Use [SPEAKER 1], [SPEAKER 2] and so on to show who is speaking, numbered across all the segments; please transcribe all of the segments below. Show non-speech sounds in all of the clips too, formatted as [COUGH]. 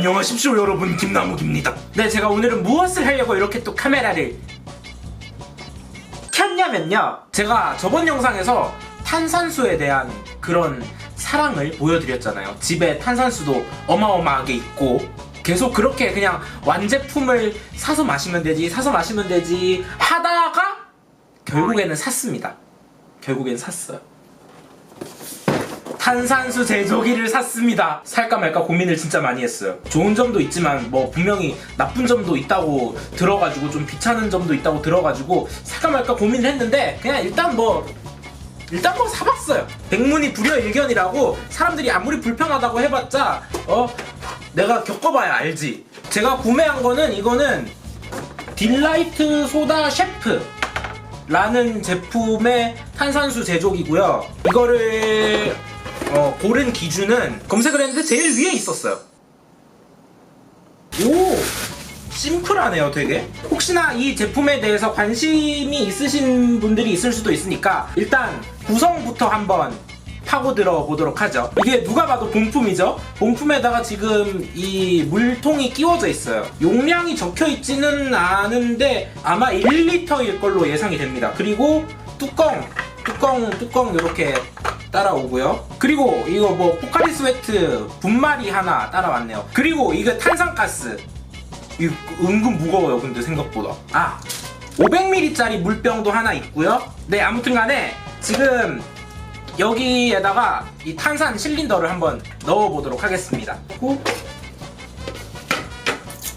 [SPEAKER 1] 안녕하십시오 여러분. 김나무입니다. 네 제가 오늘은 무엇을 하려고 이렇게 또 카메라를 켰냐면요. 제가 저번 영상에서 탄산수에 대한 그런 사랑을 보여드렸잖아요. 집에 탄산수도 어마어마하게 있고 계속 그렇게 그냥 완제품을 사서 마시면 되지 사서 마시면 되지 하다가 결국에는 샀습니다. 결국엔 샀어요 탄산수 제조기를 샀습니다. 살까 말까 고민을 진짜 많이 했어요. 좋은 점도 있지만 뭐 분명히 나쁜 점도 있다고 들어가지고 좀 귀찮은 점도 있다고 들어가지고 살까 말까 고민을 했는데 그냥 일단 뭐 일단 뭐 사봤어요. 백문이 불여일견이라고 사람들이 아무리 불편하다고 해봤자 어 내가 겪어봐야 알지. 제가 구매한 거는 이거는 딜라이트 소다 셰프 라는 제품의 탄산수 제조기고요. 이거를 어, 고른 기준은 검색을 했는데 제일 위에 있었어요. 오! 심플하네요, 되게. 혹시나 이 제품에 대해서 관심이 있으신 분들이 있을 수도 있으니까 일단 구성부터 한번 파고 들어보도록 하죠. 이게 누가 봐도 본품이죠? 본품에다가 지금 이 물통이 끼워져 있어요. 용량이 적혀 있지는 않은데 아마 1리터일 걸로 예상이 됩니다. 그리고 뚜껑, 뚜껑, 뚜껑 이렇게 따라오고요. 그리고 이거 뭐 포카리 스웨트 분말이 하나 따라왔네요. 그리고 이거 탄산가스. 이거 은근 무거워요, 근데 생각보다. 아, 500ml짜리 물병도 하나 있고요. 네, 아무튼 간에 지금 여기에다가 이 탄산 실린더를 한번 넣어보도록 하겠습니다.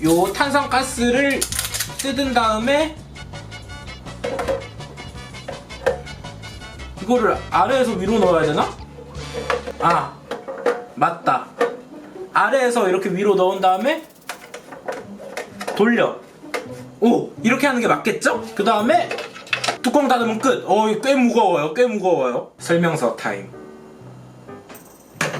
[SPEAKER 1] 요 탄산가스를 뜯은 다음에 이거를 아래에서 위로 넣어야 되나? 아 맞다 아래에서 이렇게 위로 넣은 다음에 돌려 오 이렇게 하는 게 맞겠죠? 그 다음에 뚜껑 닫으면 끝. 어, 이거 꽤 무거워요. 꽤 무거워요. 설명서 타임.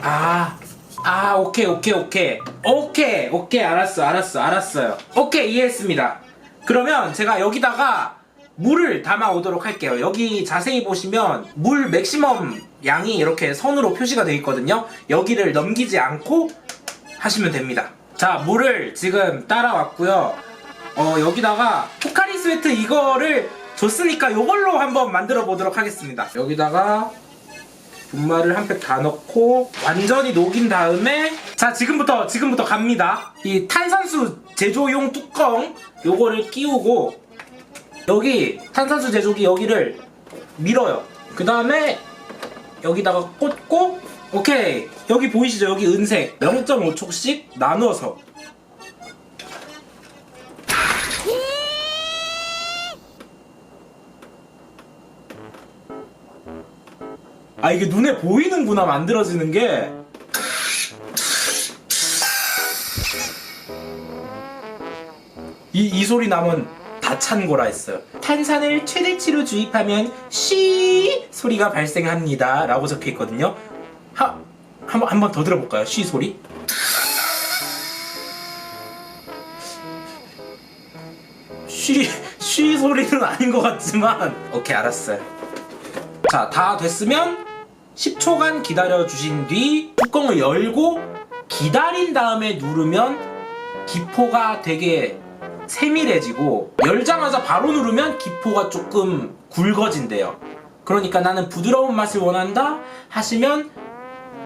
[SPEAKER 1] 아, 아, 오케이, 오케이, 오케이. 오케이, 오케이, 알았어, 알았어, 알았어요. 오케이, 이해했습니다. 그러면 제가 여기다가 물을 담아 오도록 할게요. 여기 자세히 보시면 물 맥시멈 양이 이렇게 선으로 표시가 되어 있거든요. 여기를 넘기지 않고 하시면 됩니다. 자, 물을 지금 따라왔고요. 어, 여기다가 포카리 스웨트 이거를 줬으니까 이걸로 한번 만들어 보도록 하겠습니다. 여기다가 분말을 한 팩 다 넣고 완전히 녹인 다음에 자 지금부터 지금부터 갑니다. 이 탄산수 제조용 뚜껑 요거를 끼우고 여기 탄산수 제조기 여기를 밀어요. 그 다음에 여기다가 꽂고 오케이 여기 보이시죠 여기 은색 0.5촉씩 나눠서 아 이게 눈에 보이는구나 만들어지는 게. 이, 이 소리 나면 다찬 거라 했어요. 탄산을 최대치로 주입하면 쉬 소리가 발생합니다. 라고 적혀 있거든요. 하, 한번 한번 더 들어볼까요? 쉬 소리? 쉬, 쉬 소리는 아닌 것 같지만 오케이 알았어요. 자, 다 됐으면 10초간 기다려 주신 뒤 뚜껑을 열고 기다린 다음에 누르면 기포가 되게 세밀해지고 열자마자 바로 누르면 기포가 조금 굵어진대요. 그러니까 나는 부드러운 맛을 원한다 하시면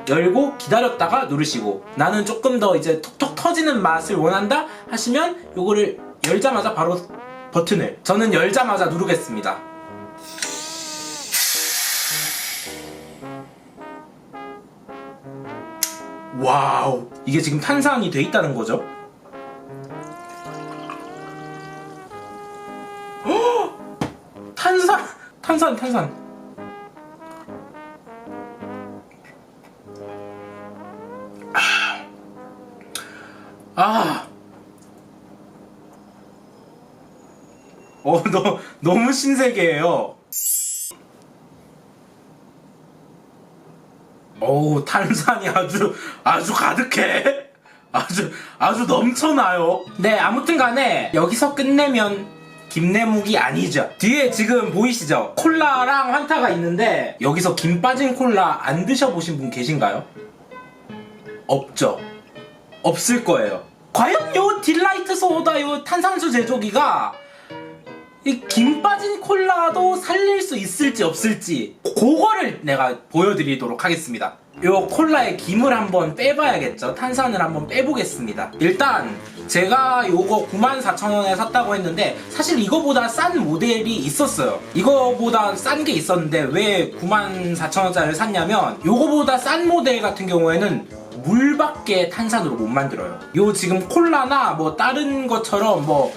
[SPEAKER 1] 열고 기다렸다가 누르시고 나는 조금 더 이제 톡톡 터지는 맛을 원한다 하시면 요거를 열자마자 바로 버튼을 저는 열자마자 누르겠습니다. 와우 이게 지금 탄산이 돼 있다는 거죠? 탄산 탄산 아. 어, 너, 너무 신세계예요. 어우 탄산이 아주 아주 가득해 아주 아주 넘쳐나요 네 아무튼 간에 여기서 끝내면 김내묵이 아니죠 뒤에 지금 보이시죠 콜라랑 환타가 있는데 여기서 김 빠진 콜라 안 드셔보신 분 계신가요? 없죠 없을 거예요. 과연 요 딜라이트 소다 요 탄산수 제조기가 이 김 빠진 콜라도 살릴 수 있을지 없을지 그거를 내가 보여드리도록 하겠습니다. 요 콜라의 김을 한번 빼봐야겠죠. 탄산을 한번 빼보겠습니다. 일단 제가 요거 94,000원에 샀다고 했는데 사실 이거보다 싼 모델이 있었어요. 이거보다 싼 게 있었는데 왜 94,000원짜리를 샀냐면 요거보다 싼 모델 같은 경우에는 물밖에 탄산으로 못 만들어요. 요 지금 콜라나 뭐 다른 것처럼 뭐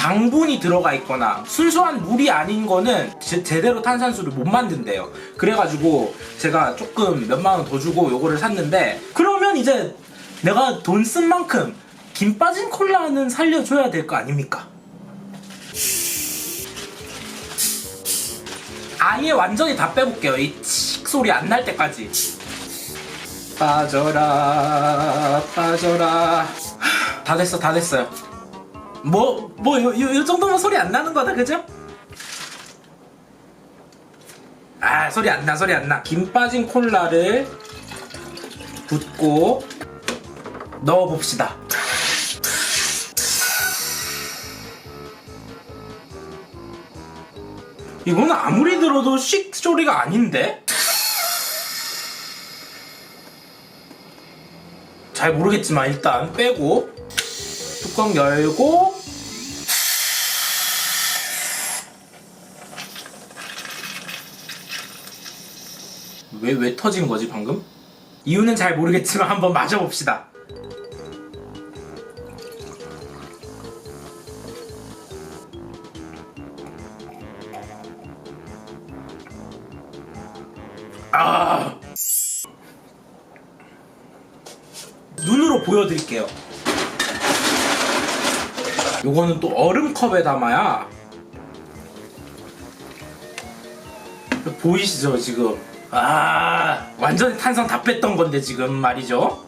[SPEAKER 1] 당분이 들어가 있거나 순수한 물이 아닌 거는 제, 제대로 탄산수를 못 만든대요. 그래가지고 제가 조금 몇만 원 더 주고 요거를 샀는데 그러면 이제 내가 돈 쓴 만큼 김 빠진 콜라는 살려줘야 될 거 아닙니까? 아예 완전히 다 빼볼게요. 이 칙 소리 안 날 때까지. 빠져라, 빠져라. 하, 다 됐어, 다 됐어요. 뭐, 뭐, 요, 요, 요 정도면 소리 안 나는 거다, 그죠? 아, 소리 안 나, 소리 안 나. 김 빠진 콜라를 붓고 넣어봅시다. 이거는 아무리 들어도 씩 소리가 아닌데? 잘 모르겠지만 일단 빼고 뚜껑 열고. 왜, 왜 터진 거지 방금? 이유는 잘 모르겠지만 한번 마셔봅시다. 아! 눈으로 보여드릴게요 요거는 또 얼음컵에 담아야 보이시죠 지금 아 완전히 탄산 다 뺐던 건데 지금 말이죠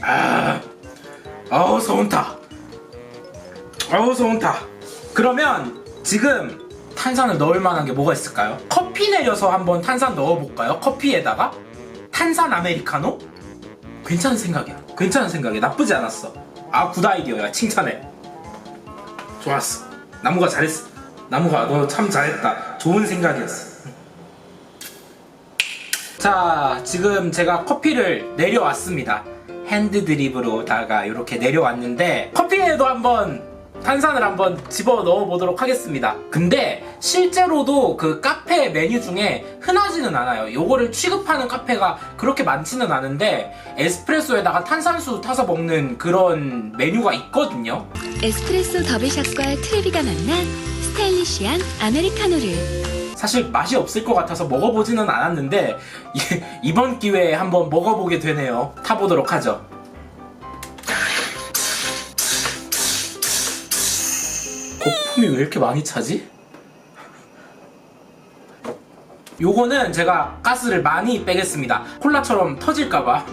[SPEAKER 1] 아 아우 서운타 아우 서운타 그러면 지금 탄산을 넣을 만한 게 뭐가 있을까요? 커피 내려서 한번 탄산 넣어볼까요? 커피에다가 탄산 아메리카노? 괜찮은 생각이야. 괜찮은 생각이야. 나쁘지 않았어. 아, 굿 아이디어야. 칭찬해. 좋았어. 나무가 잘했어. 나무가 너 참 잘했다. 좋은 생각이었어. 자, 지금 제가 커피를 내려왔습니다. 핸드 드립으로다가 이렇게 내려왔는데 커피에도 한번 탄산을 한번 집어 넣어 보도록 하겠습니다. 근데 실제로도 그 카페 메뉴 중에 흔하지는 않아요. 요거를 취급하는 카페가 그렇게 많지는 않은데 에스프레소에다가 탄산수 타서 먹는 그런 메뉴가 있거든요.
[SPEAKER 2] 에스프레소 더블샷과 트레비가 만난 스타일리시한 아메리카노를
[SPEAKER 1] 사실 맛이 없을 것 같아서 먹어보지는 않았는데 이- 이번 기회에 한번 먹어보게 되네요. 타보도록 하죠. 거품이 왜 이렇게 많이 차지? 요거는 제가 가스를 많이 빼겠습니다. 콜라처럼 터질까봐.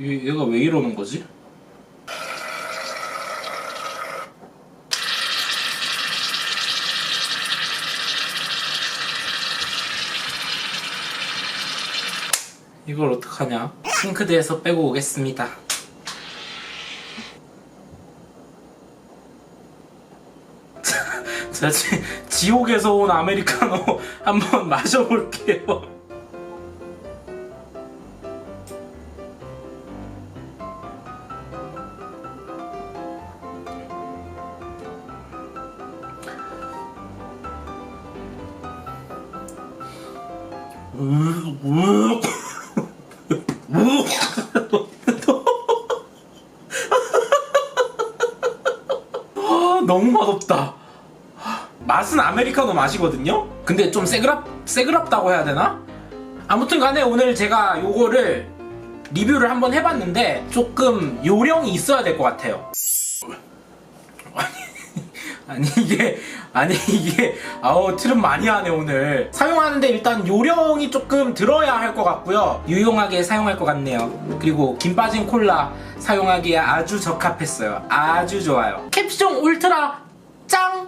[SPEAKER 1] 얘, 얘가 왜 이러는 거지? 이걸 어떡하냐? 싱크대에서 빼고 오겠습니다. [LAUGHS] 자, 지, 지옥에서 온 아메리카노 [LAUGHS] 한번 마셔볼게요. 아, 너무 맛없다. 맛은 아메리카노 맛이거든요? 근데 좀 새그랍, 새그랍다고 해야 되나? 아무튼 간에 오늘 제가 요거를 리뷰를 한번 해봤는데 조금 요령이 있어야 될 것 같아요. [LAUGHS] 아니 이게 아니 이게 아우 트름 많이 하네 오늘 사용하는데 일단 요령이 조금 들어야 할 것 같고요 유용하게 사용할 것 같네요 그리고 김 빠진 콜라 사용하기에 아주 적합했어요 아주 좋아요 캡숑 울트라 짱